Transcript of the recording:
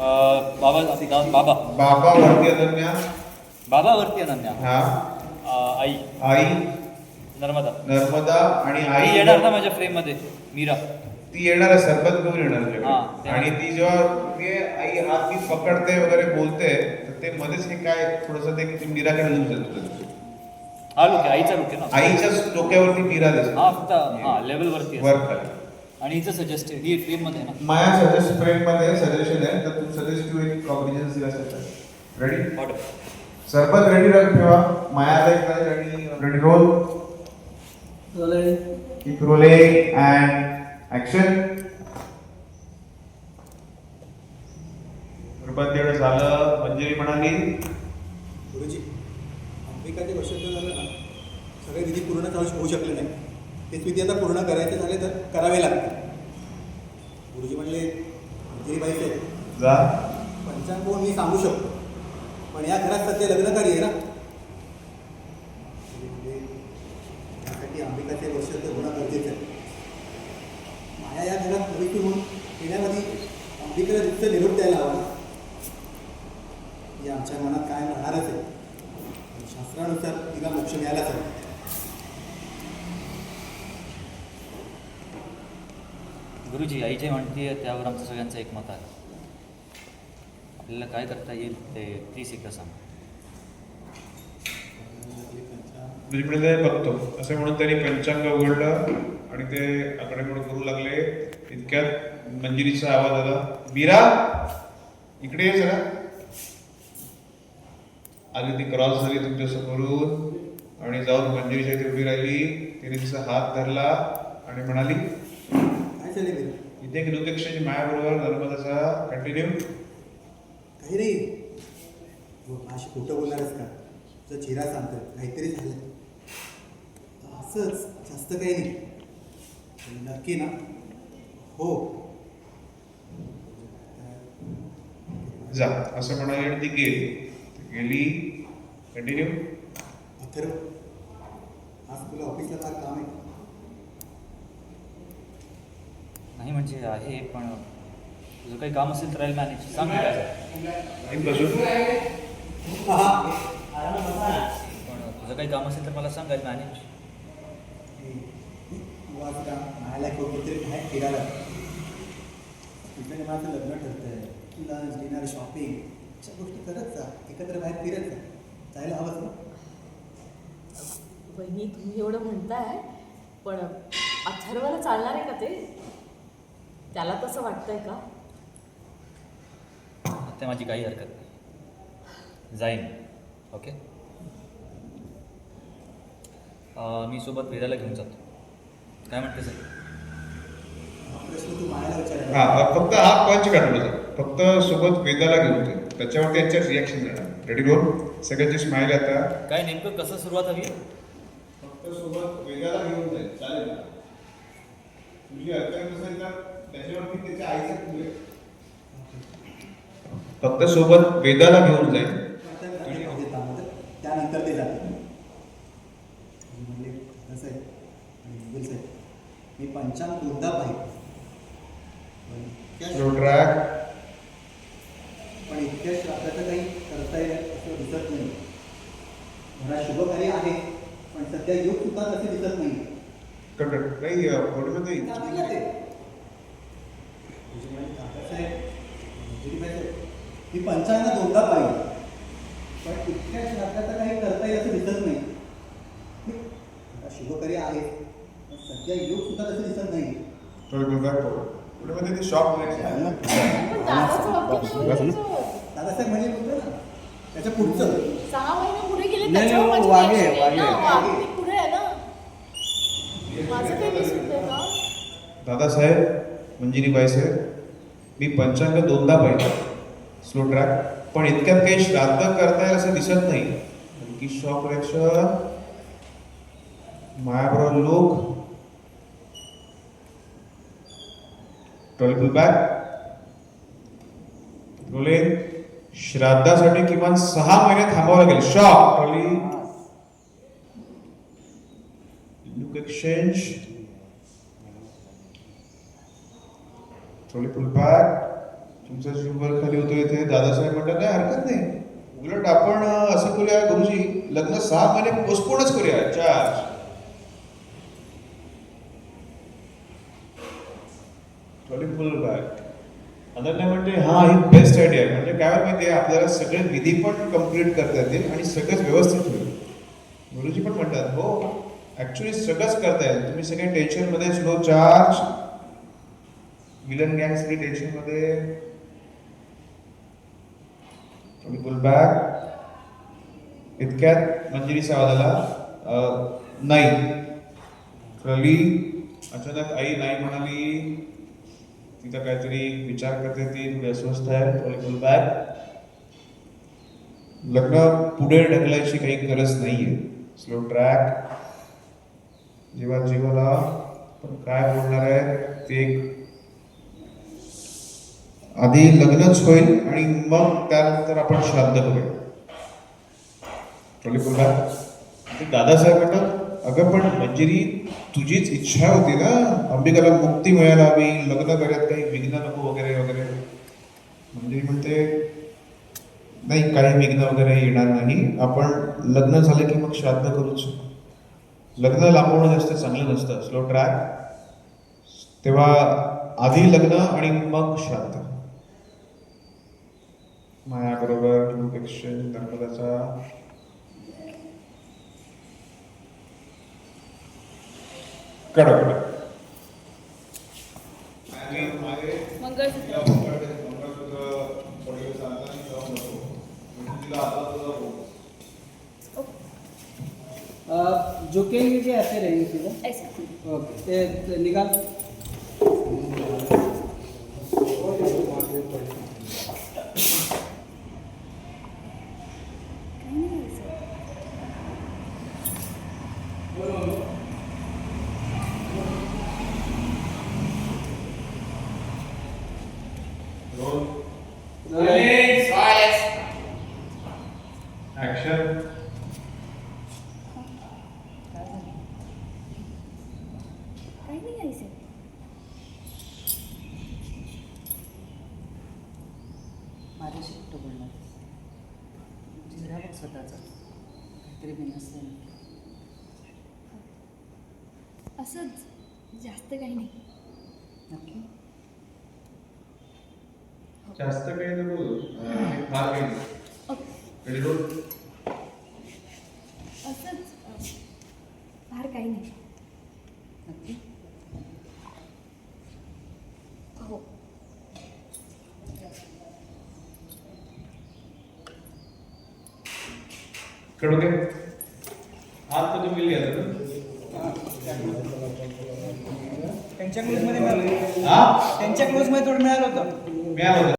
अं, बाबा बाबा. बाबा वरती अनन्या. बाबावरती अनन्या. हा. आई. आई. नर्मदा. नर्मदा आणि आई येणार ना माझ्या फ्रेममध्ये मीरा. ती येणार आहे सरबत घेऊन येणार तुझ्याकडे. आणि ती जेव्हा ते आई हात ती पकडते वगैरे बोलते तर ते मध्येच हे काय थोडस ते ती मीराकडे लूज जातो. हा लुक आईचा ना. आईच्या डोक्यावरती मीरा दिसते. हा फक्त हा लेवल वरती आहे. वर खाली. आणि हिचं सजेस्ट ही फ्रेममध्ये आहे माया सजेस्ट फ्रेंडमध्ये सजेशन आहे तर तू सजेस्ट टू एक कॉम्बिनेशन दिला रेडी ना ऑर्डर सरबत रेडी राख ठेवा. माया एक आणि ready roll keep rolling and action सरबत देणं झालं मंजिरी म्हणाली. गुरुजी अंबिकाचे वर्ष झालं ना सगळे विधी पूर्ण होऊ शकले नाही. तेच विधी आता पूर्ण करायचे झाले तर करावे लागतील गुरुजी म्हणले ते जा. पंचांग होऊन मी सांगू शकतो पण या घरात सध्या लग्नकार्य आहे ना? त्यासाठी अंबिकाचे वर्ष तर होणं गरजेचं आहे. माया या घरात मुलीची होऊन येण्यामध्ये अंबिकेला नुसतं निरोप द्यायला हवा ही आमच्या मनात कायम राहणारच आहे. शास्त्रानुसार तिला मोक्ष मिळालाच आहे गुरुजी आई जे म्हणते त्यावर आमचं सगळ्यांचं एकमत आहे. आपल्याला काय करता येईल ते प्लीज एकदा सांग. म्हणजे बघतो. असं म्हणून त्यांनी पंचांग उघडलं आणि ते आकडेमोड करू लागले. इतक्यात मंजिरीचा आवाज आला. मीरा इकडे ये जरा. आली ती क्रॉस झाली तुमच्या समोरून. आणि जाऊन मंजिरीच्या इथे उभी राहिली. तिने तिचा हात धरला आणि म्हणाली बरं? इथे एक दुर्दक्षाची मायाबरोबर नर्मदाचा कंटिन्यू काही नाही अशी खोटं बोलणारच का तुझा चेहरा सांगतो काहीतरी झालं असंच जास्त काही नाही नक्की ना हो जा असं म्हणाली आणि ती गेली गेली कंटिन्यू अथर्व आज तुला ऑफिसला फार काम आहे नाही म्हणजे आहे पण तुझं काही काम असेल तर राहील मॅनेज सांग काय पण तुझं काही काम असेल तर मला सांग मॅनेज तू आज का मायाला कुठेतरी बाहेर फिरायला तुझ्या माझं लग्न ठरतंय तुला डिनर शॉपिंग अशा गोष्टी करत जा एकत्र बाहेर फिरत जा जायला हवंच ना वहिनी तुम्ही एवढं म्हणताय पण अथर्वाला चालणार आहे का ते? त्याला तसं वाटतंय का? ते माझी काही हरकत नाही. जाईन ओके अं, मी सोबत वेदाला घेऊन जातो. काय म्हणते सर? हा हा फक्त हा पंच काढला फक्त सोबत वेदाला घेऊन ते त्याच्यावर त्यांच्या रिॲक्शन देणार रेडी रोल सगळ्यांची स्माईल आता. काय नेमकं कसं सुरुवात हवी? फक्त सोबत वेदाला घेऊन जाईल. चालेल. ना तुझी नसेल तर त्याच्यावरती त्याच्या आईचा फक्त सोबत वेदाला घेऊन जाईल. त्यानंतर ते जाते म्हणले कसं आहे? साहेब. मी पंचांग दोनदा पाहिजे. पण इतक्या श्राद्धाचं काही करता येईल असं दिसत नाही. घरात शुभकार्य आहे पण सध्या योग सुद्धा तसे दिसत नाही. नाही बॉडीमध्ये दाबीला ते. तुझे म्हणजे काकासाहेब, मंजुरीबाई साहेब, मी पंचांग दोनदा पाहिजे पण इतक्या श्राद्धाचं काही करता येईल असं दिसत नाही. घरात शुभकार्य आहे. पण सध्या योग सुद्धा तसे दिसत नाही. मध्ये ते शॉप. दादासाहेब म्हणजे बोलतो ना त्याच्या पुढचं. सहा महिने पुढे गेले नाही, त्याच्यावर नाही, माझी वागे. वागे. वागे पुढे आहे ना? माझं काही मिस होतंय का? दादासाहेब म्हणजे मंजिरीबाई साहेब मी पंचांग दोनदा पाहिजे स्लो ट्रॅक पण इतक्यात काही श्राद्ध करता येईल असं दिसत नाही. की शॉक रिॲक्शन मायाबरोबर लोक. ट्वेल्व बॅक रोलिंग श्राद्धासाठी किमान सहा महिने थांबावं लागेल. Shop trolley look exchange trolley pull back तुमचा जीव खाली होतोय इथे दादासाहेब म्हणतात नाही हरकत नाही. उलट आपण असं करूया गुरुजी लग्न सहा महिने पोस्टपोनच करूया चार. फुल बॅक अनन्या म्हणते हा ही बेस्ट आयडिया आहे. म्हणजे काय माहिती आहे आपल्याला सगळे विधी पण कंप्लीट करता येतील आणि सगळंच व्यवस्थित होईल. गुरुजी पण म्हणतात हो ॲक्च्युली सगळंच करता येईल. तुम्ही सगळे टेन्शनमध्ये स्लो चार्ज विलन गँग सगळी टेन्शनमध्ये फुल बॅक इतक्यात मंजिरी आवाज नाही. प्रली अचानक आई नाही म्हणाली. तिथं काहीतरी विचार करते ती अस्वस्थ आहे फुल बॅक लग्न पुढे ढकलायची काही गरज नाहीये. स्लो ट्रॅक जीवा जीवाला. पण काय बोलणार आहे? ते एक आधी लग्नच होईल आणि मग त्यानंतर आपण श्राद्ध करूया. ट्रॉली बोला दादासाहेब म्हणतात अगं पण मंजिरी तुझीच इच्छा होती ना? अंबिकाला मुक्ती मिळायला हवी लग्न करायत काही विघ्न नको वगैरे वगैरे. मंजिरी म्हणते नाही काही विघ्न वगैरे येणार नाही. आपण लग्न झालं की मग श्राद्ध करूच. लग्न लांबवणं जास्त चांगलं नसतं. स्लो ट्रॅक तेव्हा आधी लग्न आणि मग श्राद्ध. मायाबरोबर लूक एक्सचेंज नर्मदाचा कडक. मंगळसूत्र. झुकेंगे कि ऐसे रहेंगे सीधा ओके. निकाल ऍक्शन काही नाही घ्यायचं माझ्याशी कुठं बोलणार? बघ स्वतःचा. काहीतरी बिनसलं असंच. जास्त काही नाही. नक्की? जास्त काही नको फार काही नाही. असंच. फार काही नाही. नक्की हो. तर तुम्ही लिहा त्यांच्या क्लोजमध्ये मिळालं. हा? त्यांच्या क्लोजमध्ये थोडं मिळालं होतं. मिळालं होतं.